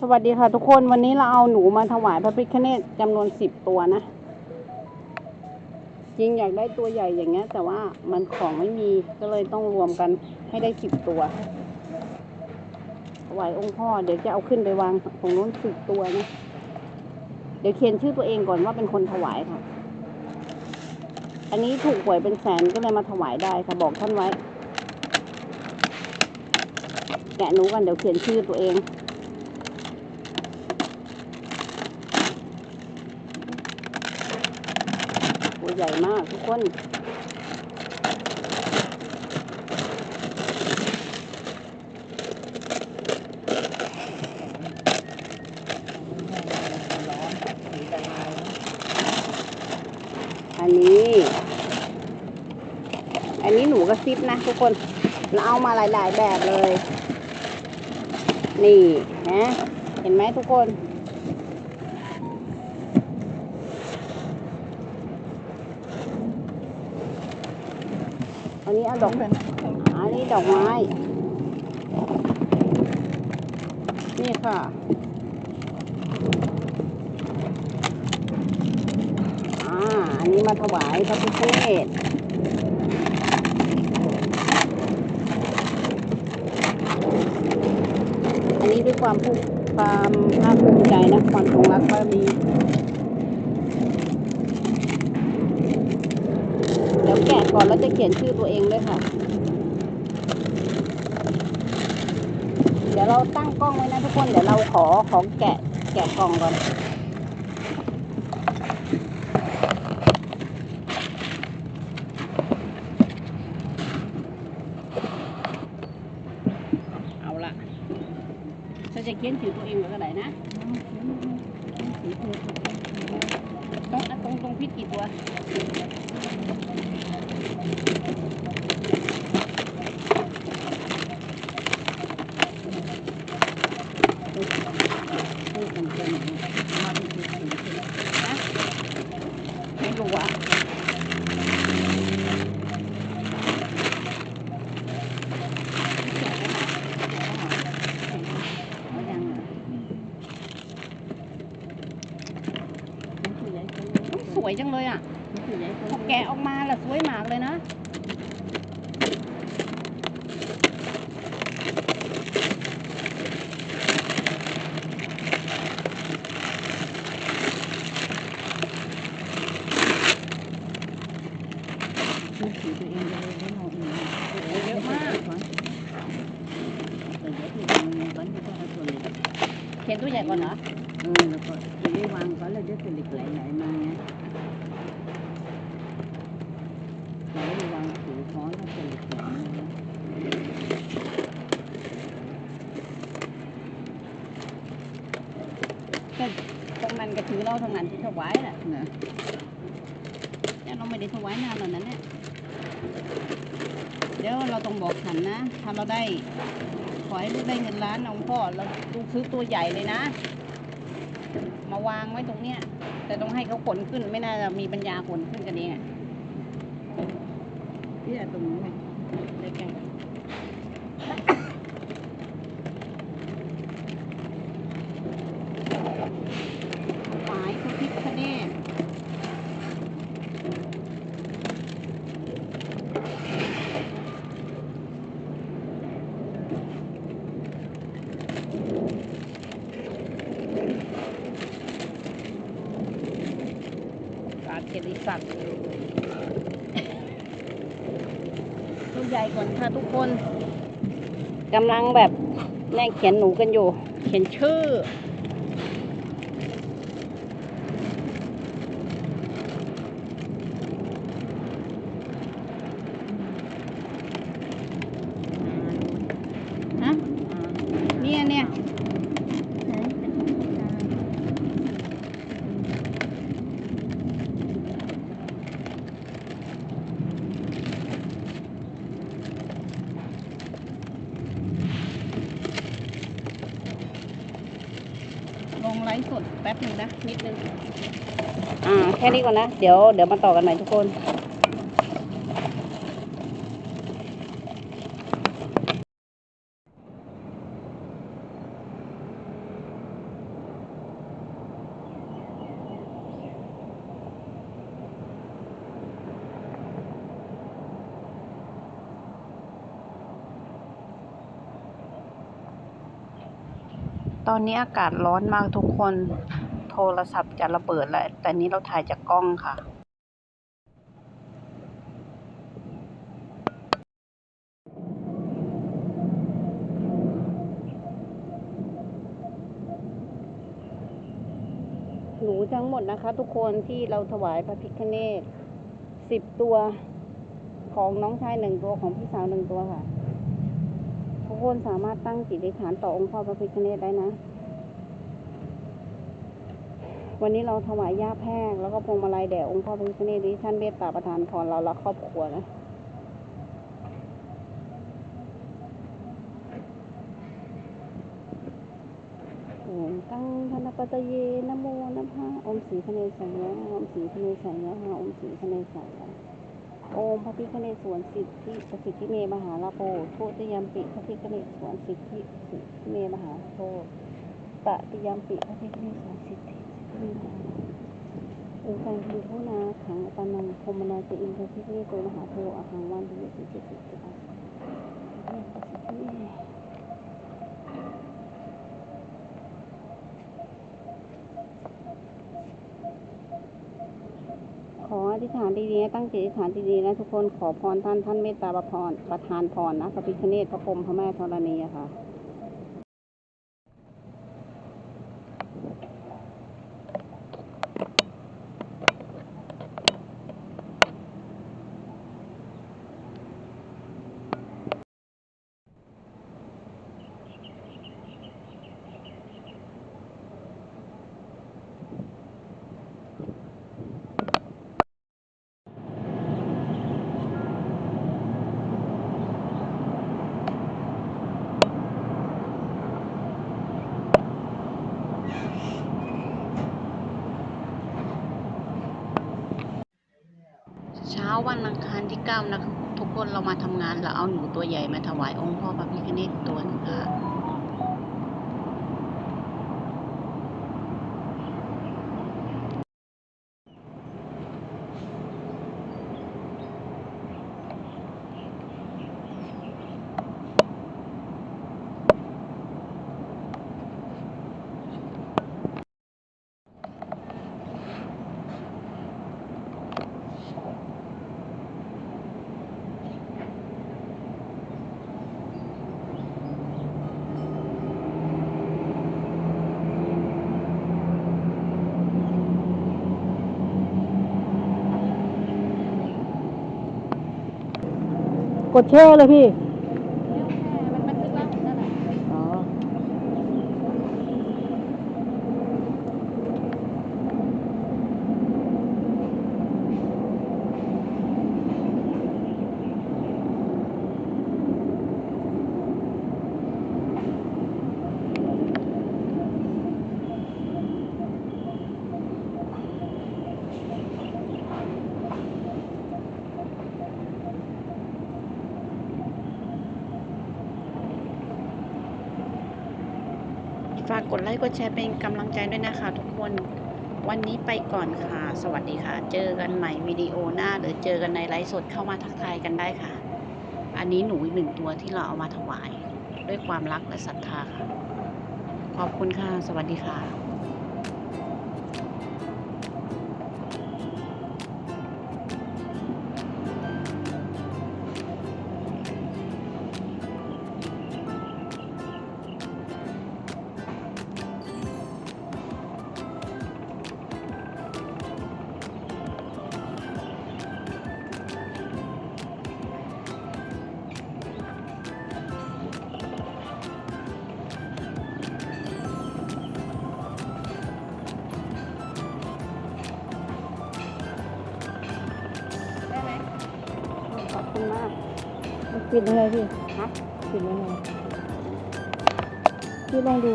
สวัสดีค่ะทุกคนวันนี้เราเอาหนูมาถวายพระพิฆเนศจำนวนสิบตัวนะ จริงอยากได้ตัวใหญ่อย่างเงี้ย แต่ว่ามันของไม่มีก็เลยต้องรวมกันให้ได้สิบตัวถวายองค์พ่อเดี๋ยวจะเอาขึ้นไปวางตรงนู้นสิบตัวนะเดี๋ยวเขียนชื่อตัวเองก่อนว่าเป็นคนถวายค่ะ อันนี้ถูกหวยเป็นแสนก็เลยมาถวายได้ค่ะบอกท่านไว้ แกะหนูกันเดี๋ยวเขียนชื่อตัวเอง ตัวใหญ่มากทุกคนอันนี้ อันนี้หนูกระซิบนะทุกคน เราเอามาหลาย ๆ แบบเลย นี่นะ เห็นไหมทุกคน นนี้เอาดอกอันนี้ดอกไม้ นี่ค่ะ อ่า อันนี้มาถวายพระพิฆเนศอันนี้ด้วยความภูมิความภาคภูมิใจนะความจงรักภักดี เดี๋ยวแก่อนแล้วจะเขียนชื่อตัวเองด้วยค่ะ เดี๋ยวเราตั้งกล้องไว้นะทุกคน เดี๋ยวเราขอของแกะแกะกล่องก่อนเอาละฉันจะเขียนชื่อตัวเองไว้ก็ได้นะต้องตรงตรงพิษกี่ตัว วยจังเลยอะพอแกะออกมาละสวยมากเลยนะเขียนตัวใหญ่ก่อนเหรอเออแล้วก็ทีนี้วางก่อนแล้เดี๋ยจะเหล็กไหลไหล ตรงนั้นก็ถือเราทำงานที่ถวายแหละ Nè, เนี่ยเราไม่ได้ถวายนานแล้วนั้นเนี่ยเดี๋ยวเราต้องบอกฉันนะ ถ้าเราได้ ขอให้ลูกได้เงินล้านเอาพ่อเราลูกซื้อตัวใหญ่เลยนะ มาวางไว้ตรงเนี้ย แต่ต้องให้เขาขนขึ้นไม่น่าจะมีปัญญาขนขึ้นกันเองอะ cái là tùng này. ได้แก่หมายพระพิฆเนศ กา ริศักดิ์ตัวใหญ่ก่อนค่ะทุกคนกำลังแบบแน่เขียนหนูกันอยู่ เขียนชื่อ ฮะ เนี่ยเนี่ย ลงไล ฟ์สดแป๊บหนึ่งนะนิดนึงอ่าแค่นี้ก่อนนะ เดี๋ยวเดี๋ยวมาต่อกันใหม่ทุกคน ตอนนี้อากาศร้อนมากทุกคน โทรศัพท์จะระเบิดแล้วแต่นี้เราถ่ายจากกล้องค่ะหนูทั้งหมดนะคะ ทุกคนที่เราถวายพระพิฆเนศสิบตัวของน้องชายหนึ่งตัวของพี่สาวหนึ่งตัวค่ะ ทุกคนสามารถตั้งจิตอธิษฐานต่อองค์พ่อพระพิฆเนศได้นะ วันนี้เราถวายย่าแพรกแล้วก็พวงมาลัยแด่องค์พ่อพระพิฆเนศที่ท่านเมตตาประทานพรเราและครอบครัวนะโอ้ตั้งธนปตเยนโมนะพะอมสีคเนสัยะอมสีคเนสัยะอมสีคเนสัยะ โอมพระพิฆเนศสวนสิทธิประสิทธิเมมหาลาโภโทติยมปิพระพิฆเนศสวนสิทธิสิทธิเมมหาโภปะติยมปิพระพิฆเนศสวนสิทธิสิทธิเมมหาอุปังคินโทนาขังปานังพมนาจะอินทรพิฆเนศวนมหาโพอหังวันตุสิทธิสิทธิปัสสิทธิ ขออ ธิษฐานดีๆตั้งจิตอธิษฐานดีๆนะทุกคนขอพรท่านท่านเมตตาประพรประทานพรนะพระพิฆเนศพระพรหมพระแม่ธรณีอะค่ะ วันอังคารที่เก้านะทุกคนเรามาทำงานเราเอาหนูตัวใหญ่มาถวายองค์พ่อพระพิฆเนศตัวนึงค่ะ กดแช่เลยพี่ มันบันทึกแล้วนั่นแหละ อ๋อ ฝา กกดไลค์กดแชร์เป็นกำลังใจด้วยนะคะ ทุกคนวันนี้ไปก่อนค่ะ สวัสดีค่ะ เจอกันใหม่วิดีโอหน้า หรือเจอกันในไลฟ์สดเข้ามาทักทายกันได้ค่ะ อันนี้หนูอีกหนึ่งตัวที่เราเอามาถวาย ด้วยความรักและศรัทธาค่ะ ขอบคุณค่ะ สวัสดีค่ะ ปิดยังไงพี่ฮะปิดยังไงพี่ลองดู